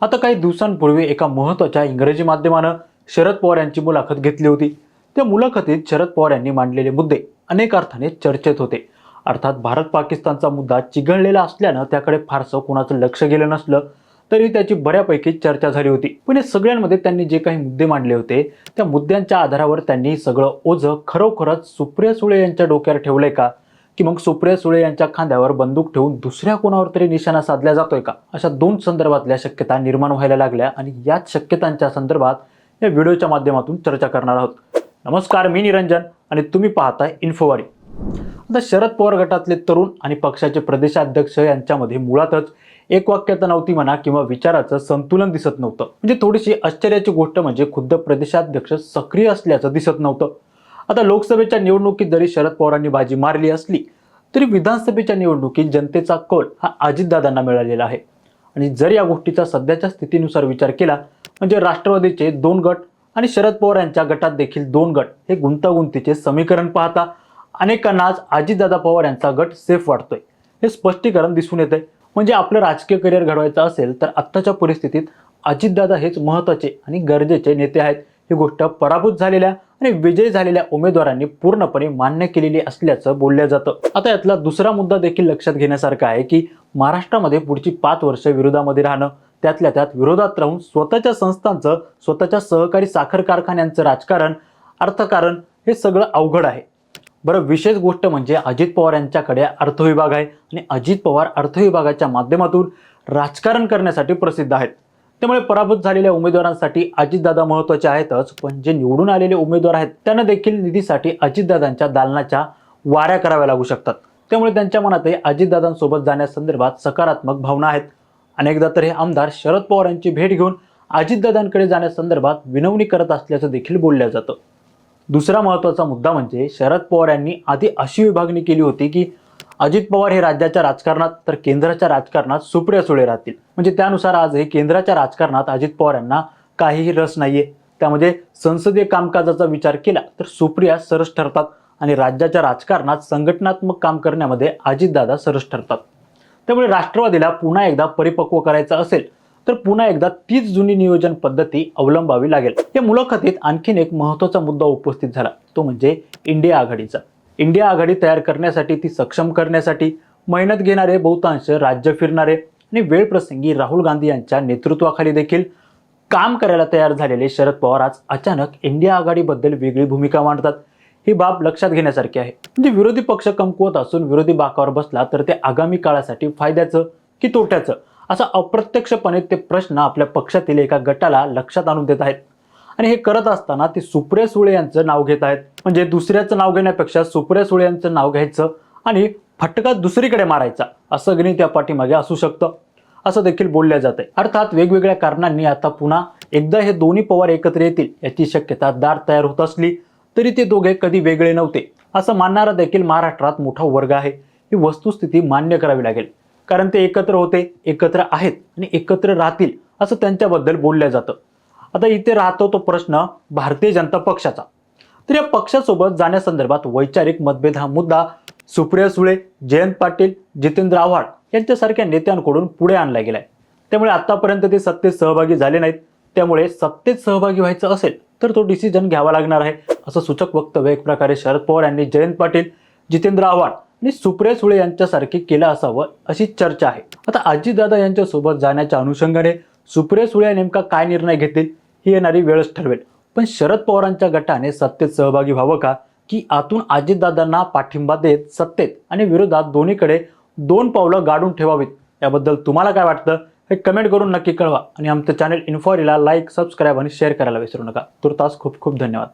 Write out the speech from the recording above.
आता काही दिवसांपूर्वी एका महत्त्वाच्या इंग्रजी माध्यमानं शरद पवार यांची मुलाखत घेतली होती. त्या मुलाखतीत शरद पवार यांनी मांडलेले मुद्दे अनेक अर्थाने चर्चेत होते. अर्थात भारत पाकिस्तानचा मुद्दा चिघळलेला असल्यानं त्याकडे फारसं कोणाचं लक्ष गेलं नसलं तरी त्याची बऱ्यापैकी चर्चा झाली होती. पण या सगळ्यांमध्ये त्यांनी जे काही मुद्दे मांडले होते त्या मुद्द्यांच्या आधारावर त्यांनी सगळं ओझं खरोखरच सुप्रिया सुळे यांच्या डोक्यावर ठेवलंय का? की मग सुप्रिया सुळे यांच्या खांद्यावर बंदूक ठेवून दुसऱ्या कोणावर तरी निशाणा साधला जातोय का? अशा दोन संदर्भातल्या शक्यता निर्माण व्हायला लागल्या आणि याच शक्यतांच्या संदर्भात या व्हिडिओच्या माध्यमातून चर्चा करणार आहोत. नमस्कार मी निरंजन आणि तुम्ही पाहताय इन्फोवारी. आता शरद पवार गटातले तरुण आणि पक्षाचे प्रदेशाध्यक्ष यांच्यामध्ये मुळातच एक वाक्यता नव्हती म्हणा किंवा विचाराचं संतुलन दिसत नव्हतं. म्हणजे थोडीशी आश्चर्याची गोष्ट म्हणजे खुद्द प्रदेशाध्यक्ष सक्रिय असल्याचं दिसत नव्हतं. आता लोकसभेच्या निवडणुकीत जरी शरद पवारांनी बाजी मारली असली तरी विधानसभेच्या निवडणुकीत जनतेचा कौल हा अजितदादांना मिळालेला आहे. आणि जर या गोष्टीचा सध्याच्या स्थितीनुसार विचार केला म्हणजे राष्ट्रवादीचे दोन गट आणि शरद पवार यांच्या गटात देखील दोन गट हे गुंतागुंतीचे समीकरण पाहता अनेकांना आज अजितदादा पवार यांचा गट सेफ वाटतोय. हे स्पष्टीकरण दिसून येते म्हणजे आपलं राजकीय करिअर घडवायचं असेल तर आत्ताच्या परिस्थितीत अजितदादा हेच महत्त्वाचे आणि गरजेचे नेते आहेत. ही गोष्ट पराभूत झालेल्या आणि विजयी झालेल्या उमेदवारांनी पूर्णपणे मान्य केलेली असल्याचं बोललं जातं. आता यातला दुसरा मुद्दा देखील लक्षात घेण्यासारखा आहे की महाराष्ट्रामध्ये पुढची पाच वर्ष विरोधामध्ये राहणं त्यातल्या त्यात विरोधात राहून स्वतःच्या संस्थांचं स्वतःच्या सहकारी साखर कारखान्यांचं राजकारण अर्थकारण हे सगळं अवघड आहे. बरं विशेष गोष्ट म्हणजे अजित पवार यांच्याकडे अर्थविभाग आहे आणि अजित पवार अर्थविभागाच्या माध्यमातून राजकारण करण्यासाठी प्रसिद्ध आहेत. त्यामुळे पराभूत झालेल्या उमेदवारांसाठी अजितदादा महत्त्वाचे आहेतच पण जे निवडून आलेले उमेदवार आहेत त्यांना देखील निधीसाठी अजितदादांच्या दालनाच्या वाऱ्या कराव्या लागू शकतात. त्यामुळे त्यांच्या मनातही अजितदादांसोबत जाण्यासंदर्भात सकारात्मक भावना आहेत. अनेकदा तर हे आमदार शरद पवार यांची भेट घेऊन अजितदादांकडे जाण्यासंदर्भात विनवणी करत असल्याचं देखील बोललं जातं. दुसरा महत्त्वाचा मुद्दा म्हणजे शरद पवार यांनी आधी अशी विभागणी केली होती की अजित पवार हे राज्याच्या राजकारणात तर केंद्राच्या राजकारणात सुप्रिया सुळे राहतील. म्हणजे त्यानुसार आजही केंद्राच्या राजकारणात अजित पवार यांना काहीही रस नाहीये. त्यामध्ये संसदीय कामकाजाचा विचार केला तर सुप्रिया सरस ठरतात आणि राज्याच्या राजकारणात संघटनात्मक काम करण्यामध्ये अजितदादा सरस ठरतात. त्यामुळे राष्ट्रवादीला पुन्हा एकदा परिपक्व करायचं असेल तर पुन्हा एकदा तीच जुनी नियोजन पद्धती अवलंबावी लागेल. या मुलाखतीत आणखीन एक महत्त्वाचा मुद्दा उपस्थित झाला तो म्हणजे इंडिया आघाडीचा. इंडिया आघाडी तयार करण्यासाठी ती सक्षम करण्यासाठी मेहनत घेणारे बहुतांश राज्य फिरणारे आणि वेळप्रसंगी राहुल गांधी यांच्या नेतृत्वाखाली देखील काम करायला तयार झालेले शरद पवार आज अचानक इंडिया आघाडीबद्दल वेगळी भूमिका मांडतात. ही बाब लक्षात घेण्यासारखी आहे. म्हणजे विरोधी पक्ष कमकुवत असून विरोधी बाकावर बसला तर ते आगामी काळासाठी फायद्याचं की तोट्याचं? असा अप्रत्यक्षपणे ते प्रश्न आपल्या पक्षातील एका गटाला लक्षात आणून देत आहेत. आणि हे करत असताना ते सुप्रिया सुळे यांचं नाव घेत आहेत. म्हणजे दुसऱ्याचं नाव घेण्यापेक्षा सुप्रिया सुळे यांचं नाव घ्यायचं आणि फटका दुसरीकडे मारायचा. असं गणित त्या पाठीमागे असू शकतं. असं देखील बोलल्या जाते. अर्थात वेगवेगळ्या कारणांनी आता पुन्हा एकदा हे दोन्ही पवार एकत्र येतील याची शक्यता दार तयार होत असली तरी ते दोघे कधी वेगळे नव्हते. असं मानणारा देखील महाराष्ट्रात मोठा वर्ग आहे. ही वस्तुस्थिती मान्य करावी लागेल. कारण ते एकत्र होते एकत्र आहेत आणि एकत्र राहतील असं त्यांच्याबद्दल बोललं जातं. आता इथे राहतो तो प्रश्न भारतीय जनता पक्षाचा. तर या पक्षासोबत जाण्यासंदर्भात वैचारिक मतभेद हा मुद्दा सुप्रिया सुळे जयंत पाटील जितेंद्र आव्हाड यांच्यासारख्या नेत्यांकडून पुढे आणला गेलाय. त्यामुळे आतापर्यंत ते सत्तेत सहभागी झाले नाहीत. त्यामुळे सत्तेत सहभागी व्हायचं असेल तर तो डिसिजन घ्यावा लागणार आहे असं सूचक वक्तव्य एक प्रकारे शरद पवार यांनी जयंत पाटील जितेंद्र आव्हाड आणि सुप्रिया सुळे यांच्यासारखे केलं असावं अशी चर्चा आहे. आता अजितदादा यांच्यासोबत जाण्याच्या अनुषंगाने सुप्रिया सुळे नेमका काय निर्णय घेतील? ही येणारी वेळच ठरवेल. पण शरद पवारांच्या गटाने सत्तेत सहभागी व्हावं का? की आतून अजितदादांना पाठिंबा देत सत्तेत आणि विरोधात दोन्हीकडे दोन पावलं गाडून ठेवावीत? याबद्दल तुम्हाला काय वाटतं? हे कमेंट करून नक्की कळवा. आणि आमचं चॅनल इन्फॉरीला लाईक सबस्क्राईब आणि शेअर करायला विसरू नका. तुर्तास खूप खूप धन्यवाद.